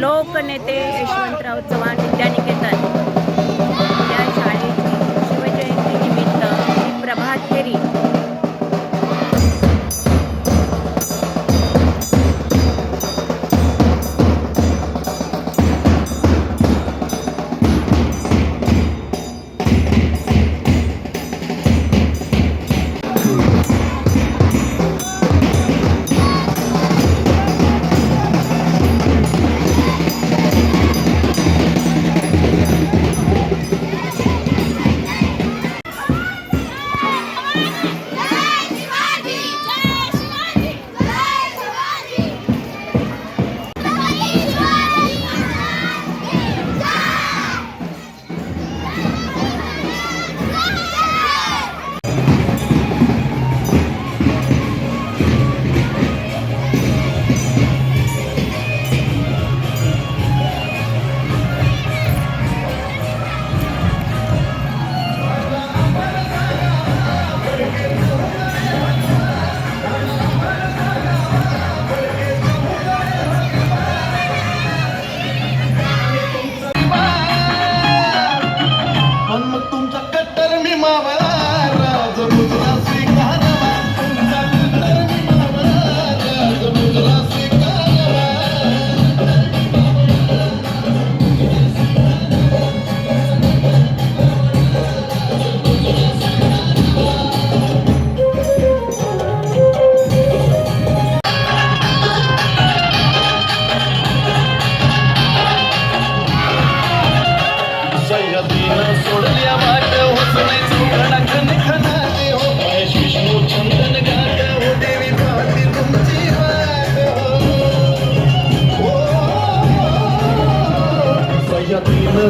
लोकनेते यशवंतराव चव्हाण विद्यानिकेतन